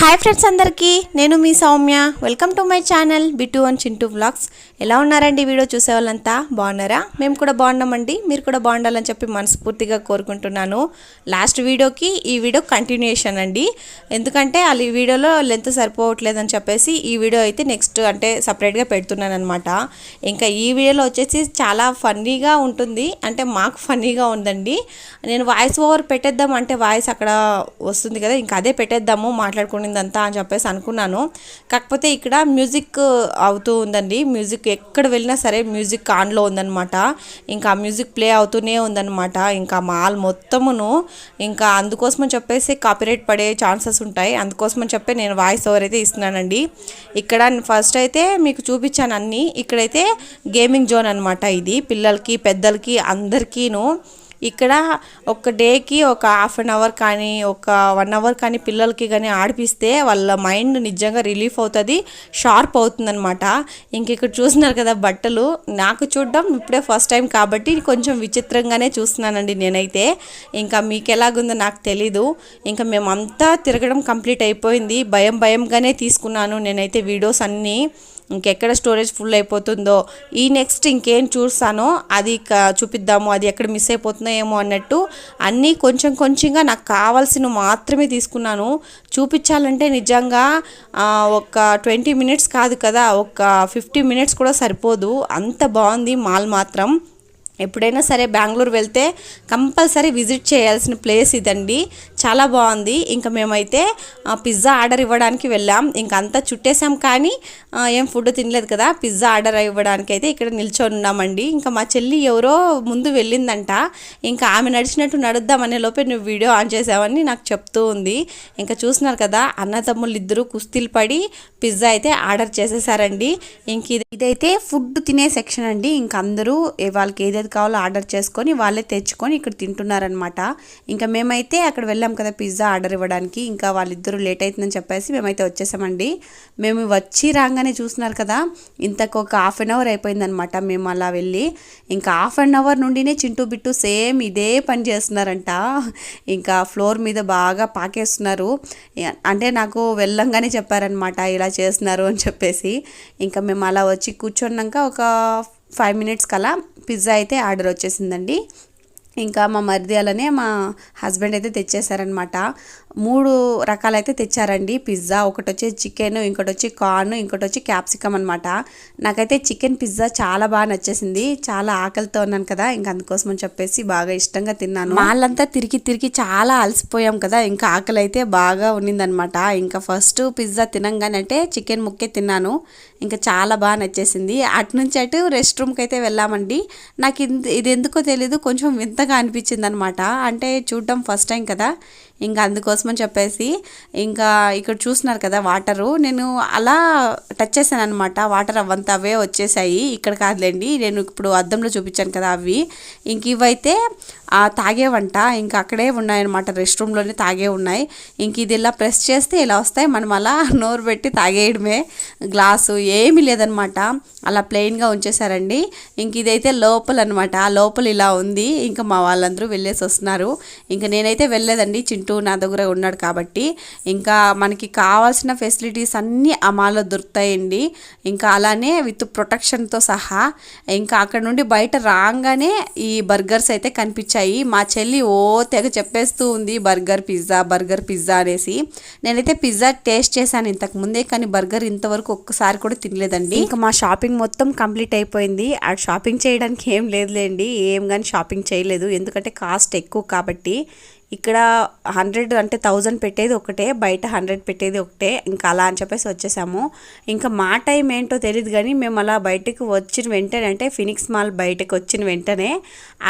Hi friends అందరికీ నేను మీ Soumya. Welcome to my channel Bittu and Chintu vlogs ఎలా ఉన్నారండి ఈ వీడియో చూసే వాళ్ళంతా బాగున్నారా? మేము కూడా బాగున్నామండి. మీరు కూడా బాగుండాలని చెప్పి మనస్ఫూర్తిగా కోరుకుంటున్నాను. లాస్ట్ వీడియోకి ఈ వీడియో కంటిన్యూషన్ అండి. ఎందుకంటే వాళ్ళు ఈ వీడియోలో లెంత్ సరిపోవట్లేదని చెప్పేసి ఈ వీడియో అయితే నెక్స్ట్ అంటే సపరేట్గా పెడుతున్నాను అనమాట ఇంకా ఈ వీడియోలో వచ్చేసి చాలా ఫన్నీగా ఉంటుంది. అంటే మాకు ఫన్నీగా ఉందండి. నేను వాయిస్ ఓవర్ పెట్టేద్దాం అంటే వాయిస్ అక్కడ వస్తుంది కదా ఇంకా అదే పెట్టేద్దాము మాట్లాడుకునేదంతా అని చెప్పేసి అనుకున్నాను. కాకపోతే ఇక్కడ మ్యూజిక్ అవుతూ ఉందండి. మ్యూజిక్ ఎక్కడ వెళ్ళినా సరే మ్యూజిక్ ఆన్లో ఉందనమాట ఇంకా మ్యూజిక్ ప్లే అవుతూనే ఉందన్నమాట. ఇంకా మాల్ మొత్తమును ఇంకా అందుకోసమని చెప్పేసి కాపీరైట్ పడే ఛాన్సెస్ ఉంటాయి. అందుకోసమని చెప్పి నేను వాయిస్ ఓవర్ అయితే ఇస్తున్నానండి. ఇక్కడ ఫస్ట్ అయితే మీకు చూపించాను అన్నీ. ఇక్కడైతే గేమింగ్ జోన్ అనమాట ఇది. పిల్లలకి పెద్దలకి అందరికీను ఇక్కడ ఒక డేకి ఒక హాఫ్ అన్ అవర్ కానీ ఒక వన్ అవర్ కానీ పిల్లలకి కానీ ఆడిపిస్తే వాళ్ళ మైండ్ నిజంగా రిలీఫ్ అవుతుంది షార్ప్ అవుతుందనమాట ఇంక ఇక్కడ చూస్తున్నారు కదా బట్టలు. నాకు చూడడం ఇప్పుడే ఫస్ట్ టైం కాబట్టి కొంచెం విచిత్రంగానే చూస్తున్నానండి నేనైతే. ఇంకా మీకు ఎలాగుందో నాకు తెలీదు. ఇంకా మేమంతా తిరగడం కంప్లీట్ అయిపోయింది. భయం భయంగానే తీసుకున్నాను నేనైతే వీడియోస్ అన్నీ. ఇంకెక్కడ స్టోరేజ్ ఫుల్ అయిపోతుందో ఈ నెక్స్ట్ ఇంకేం చూస్తానో అది క- చూపిద్దాము అది ఎక్కడ మిస్ అయిపోతుందో ఏమో అన్నట్టు అన్నీ కొంచెం కొంచెంగా నాకు కావాల్సిన మాత్రమే తీసుకున్నాను. చూపించాలంటే నిజంగా ఒక ట్వంటీ మినిట్స్ కాదు కదా ఒక ఫిఫ్టీ మినిట్స్ కూడా సరిపోదు. అంత బాగుంది మాల్ మాత్రం. ఎప్పుడైనా సరే బెంగళూరు వెళ్తే కంపల్సరీ విజిట్ చేయాల్సిన ప్లేస్ ఇదండి. చాలా బాగుంది. ఇంకా మేమైతే పిజ్జా ఆర్డర్ ఇవ్వడానికి వెళ్ళాం. ఇంకా అంతా చుట్టేసాం కానీ ఏం ఫుడ్ తినలేదు కదా. పిజ్జా ఆర్డర్ ఇవ్వడానికి అయితే ఇక్కడ నిల్చొని ఉన్నామండి. ఇంకా మా చెల్లి ఎవరో ముందు వెళ్ళిందంట. ఇంకా ఆమె నడిచినట్టు నడుద్దామనే లోపే నువ్వు వీడియో ఆన్ చేసావని నాకు చెప్తూ ఉంది. ఇంకా చూస్తున్నారు కదా అన్నతమ్ముళ్ళు ఇద్దరు కుస్తీలు పడి పిజ్జా అయితే ఆర్డర్ చేసేసారండి. ఇంక ఇది ఇదైతే ఫుడ్ తినే సెక్షన్ అండి. ఇంక అందరూ వాళ్ళకి ఏదైతే కావాలో ఆర్డర్ చేసుకొని వాళ్ళే తెచ్చుకొని ఇక్కడ తింటున్నారనమాట ఇంకా మేమైతే అక్కడ వెళ్ళాం. కదా పిజ్జా ఆర్డర్ ఇవ్వడానికి. ఇంకా వాళ్ళిద్దరూ లేట్ అవుతుందని చెప్పేసి మేమైతే వచ్చేసామండి. మేము వచ్చి రాగానే చూస్తున్నారు కదా ఇంతకు ఒక హాఫ్ అన్ అవర్ అయిపోయిందనమాట మేము అలా వెళ్ళి. ఇంకా హాఫ్ అన్ అవర్ నుండినే చింటూ బిట్టు సేమ్ ఇదే పని చేస్తున్నారంట. ఇంకా ఫ్లోర్ మీద బాగా పాకేస్తున్నారు. అంటే నాకు వెళ్ళంగానే చెప్పారనమాట ఇలా చేస్తున్నారు అని చెప్పేసి. ఇంకా మేము అలా వచ్చి కూర్చున్నాక ఒక ఫైవ్ మినిట్స్ కల పిజ్జా అయితే ఆర్డర్ వచ్చేసిందండి. ఇంకా మా మరిది అలానే మా హస్బెండ్ అయితే తెచ్చేసారనమాట మూడు రకాలైతే తెచ్చారండి. పిజ్జా ఒకటి వచ్చి చికెన్ ఇంకోటి వచ్చి కార్న్ ఇంకోటి వచ్చి క్యాప్సికమ్ అనమాట నాకైతే చికెన్ పిజ్జా చాలా బాగా నచ్చేసింది. చాలా ఆకలితో ఉన్నాను కదా ఇంకా అందుకోసం అని చెప్పేసి బాగా ఇష్టంగా తిన్నాను. వాళ్ళంతా తిరిగి తిరిగి చాలా అలసిపోయాం కదా ఇంకా ఆకలి అయితే బాగా ఉన్నిందనమాట ఇంకా ఫస్ట్ పిజ్జా తినంగానే అంటే చికెన్ ముక్కే తిన్నాను. ఇంకా చాలా బాగా నచ్చేసింది. అటు నుంచి అటు రెస్ట్ రూమ్కి అయితే వెళ్ళామండి. నాకు ఇది ఇది ఎందుకో తెలీదు కొంచెం వింతగా అనిపించింది అనమాట అంటే చూడడం ఫస్ట్ టైం కదా ఇంకా అందుకోసమని చెప్పేసి ఇంకా ఇక్కడ చూస్తున్నారు కదా వాటరు. నేను అలా టచ్ చేశాను అనమాట వాటర్ అవంతా అవే వచ్చేసాయి. ఇక్కడ కాదులేండి నేను ఇప్పుడు అద్దంలో చూపించాను కదా అవి. ఇంక ఇవైతే తాగేవంట. ఇంకా అక్కడే ఉన్నాయన్నమాట రెస్ట్ రూమ్లోనే తాగే ఉన్నాయి. ఇంక ఇది ఇలా ప్రెస్ చేస్తే ఇలా వస్తాయి. మనం అలా నోరు పెట్టి తాగేయడమే. గ్లాసు ఏమీ లేదనమాట అలా ప్లెయిన్గా ఉంచేశారండి. ఇంక ఇదైతే లోపల అనమాట ఆ లోపల ఇలా ఉంది. ఇంకా మా వాళ్ళందరూ వెళ్ళేసి వస్తున్నారు. ఇంకా నేనైతే వెళ్ళలేదండి. చింటూ నా దగ్గర ఉన్నాడు కాబట్టి ఇంకా మనకి కావాల్సిన ఫెసిలిటీస్ అన్నీ అమాలో దొరుకుతాయండి. ఇంకా అలానే విత్ ప్రొటెక్షన్తో సహా ఇంకా అక్కడ నుండి బయట రాగానే ఈ బర్గర్స్ అయితే కనిపించాయి. మా చెల్లి ఓ తెగ చెప్పేస్తూ ఉంది బర్గర్ పిజ్జా బర్గర్ పిజ్జా అనేసి. నేనైతే పిజ్జా టేస్ట్ చేశాను ఇంతకు ముందే కానీ బర్గర్ ఇంతవరకు ఒక్కసారి కూడా తినలేదండి. ఇంకా మా షాపింగ్ మొత్తం కంప్లీట్ అయిపోయింది. ఆ షాపింగ్ చేయడానికి ఏం లేదులేండి. ఏం కానీ షాపింగ్ చేయలేదు. ఎందుకంటే కాస్ట్ ఎక్కువ కాబట్టి ఇక్కడ హండ్రెడ్ అంటే థౌజండ్ పెట్టేది ఒకటే బయట హండ్రెడ్ పెట్టేది ఒకటే ఇంకా అలా అని చెప్పేసి వచ్చేసాము. ఇంకా మా టైం ఏంటో తెలియదు కానీ మేము అలా బయటకు వచ్చిన వెంటనే అంటే ఫినిక్స్ మాల్ బయటకు వచ్చిన వెంటనే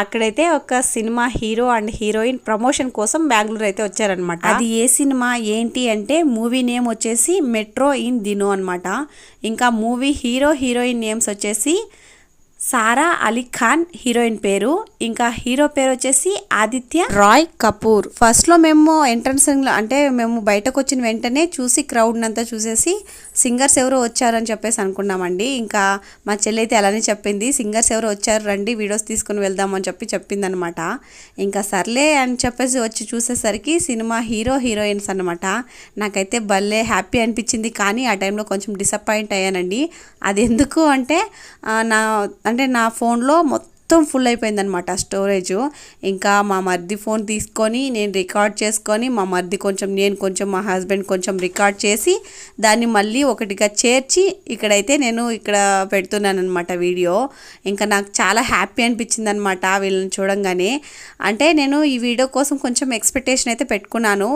అక్కడైతే ఒక cinema hero and heroine promotion కోసం బెంగళూరు అయితే వచ్చారనమాట అది ఏ సినిమా ఏంటి అంటే మూవీ నేమ్ వచ్చేసి మెట్రో ఇన్ దినో అనమాట ఇంకా మూవీ హీరో హీరోయిన్ నేమ్స్ వచ్చేసి సారా అలీ ఖాన్ హీరోయిన్ పేరు. ఇంకా హీరో పేరు వచ్చేసి ఆదిత్య రాయ్ కపూర్. ఫస్ట్లో మేము ఎంట్రన్స్ అంటే మేము బయటకు వచ్చిన వెంటనే చూసి క్రౌడ్ అంతా చూసేసి సింగర్స్ ఎవరో వచ్చారని చెప్పేసి అనుకున్నామండి. ఇంకా మా చెల్లి అయితే అలానే చెప్పింది సింగర్స్ ఎవరో వచ్చారు రండి వీడియోస్ తీసుకుని వెళ్దామని చెప్పి చెప్పిందనమాట. ఇంకా సర్లే అని చెప్పేసి వచ్చి చూసేసరికి సినిమా హీరో హీరోయిన్స్ అనమాట నాకైతే భలే హ్యాపీ అనిపించింది. కానీ ఆ టైంలో కొంచెం డిసప్పాయింట్ అయ్యానండి. అది ఎందుకు అంటే నా అంటే నా ఫోన్లో మొత్తం ఫుల్ అయిపోయిందనమాట స్టోరేజ్ ఇంకా మా మర్ది ఫోన్ తీసుకొని నేను రికార్డ్ చేసుకొని మా మర్ది కొంచెం నేను కొంచెం మా హస్బెండ్ కొంచెం రికార్డ్ చేసి దాన్ని మళ్ళీ ఒకటిగా చేర్చి ఇక్కడైతే నేను ఇక్కడ పెడుతున్నాను అనమాట వీడియో ఇంకా నాకు చాలా హ్యాపీ అనిపించింది అనమాట వీళ్ళని చూడంగానే. అంటే నేను ఈ వీడియో కోసం కొంచెం ఎక్స్పెక్టేషన్ అయితే పెట్టుకున్నాను.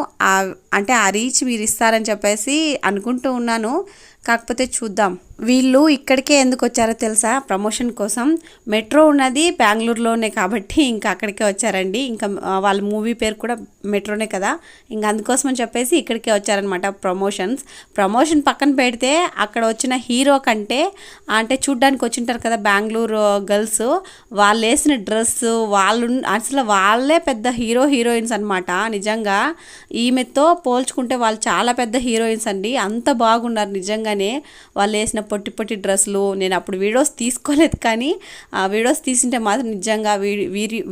అంటే ఆ రీచ్ మీరు ఇస్తారని చెప్పేసి అనుకుంటూ ఉన్నాను. కాకపోతే చూద్దాం. వీళ్ళు ఇక్కడికే ఎందుకు వచ్చారో తెలుసా? ప్రమోషన్ కోసం. మెట్రో ఉన్నది బెంగళూరులోనే కాబట్టి ఇంకా అక్కడికే వచ్చారండి. ఇంకా వాళ్ళ మూవీ పేరు కూడా మెట్రోనే కదా. ఇంకా అందుకోసం అని చెప్పేసి ఇక్కడికే వచ్చారనమాట ప్రమోషన్స్. ప్రమోషన్ పక్కన పెడితే అక్కడ వచ్చిన హీరో కంటే అంటే చూడ్డానికి వచ్చింటారు కదా బెంగళూరు గర్ల్స్ వాళ్ళు వేసిన డ్రెస్ వాళ్ళు అసలు వాళ్ళే పెద్ద హీరో హీరోయిన్స్ అనమాట నిజంగా ఈమెతో పోల్చుకుంటే వాళ్ళు చాలా పెద్ద హీరోయిన్స్ అండి. అంత బాగున్నారు నిజంగా నిజంగానే వాళ్ళు వేసిన పొట్టి పొట్టి డ్రెస్సులు నేను అప్పుడు వీడియోస్ తీసుకోలేదు కానీ ఆ వీడియోస్ తీసింటే మాత్రం నిజంగా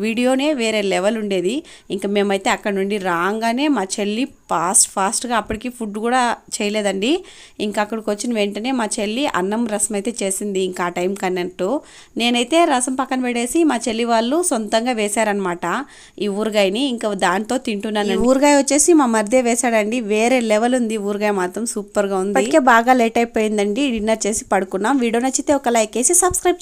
వీడియోనే వేరే లెవెల్ ఉండేది. ఇంకా మేమైతే అక్కడ నుండి రాగానే మా చెల్లి ఫాస్ట్ ఫాస్ట్గా అప్పటికి ఫుడ్ కూడా చేయలేదండి. ఇంకా అక్కడికి వచ్చిన వెంటనే మా చెల్లి అన్నం రసం అయితే చేసింది ఇంకా ఆ టైం కన్నట్టు. నేనైతే రసం పక్కన పెట్టేసి మా చెల్లి వాళ్ళు సొంతంగా వేశారనమాట ఈ ఊరగాయని. ఇంకా దాంతో తింటున్నాను ఊరగాయ వచ్చేసి మా మధ్య వేశాడండి. వేరే లెవెల్ ఉంది ఊరగాయ మాత్రం సూపర్గా ఉంది. ఇప్పటికే బాగా లేట్ అయిపోయిందండి డిన్నర్ చేసి పడుకున్నాం. వీడియో నచ్చితే ఒక లైక్ వేసి సబ్స్క్రైబ్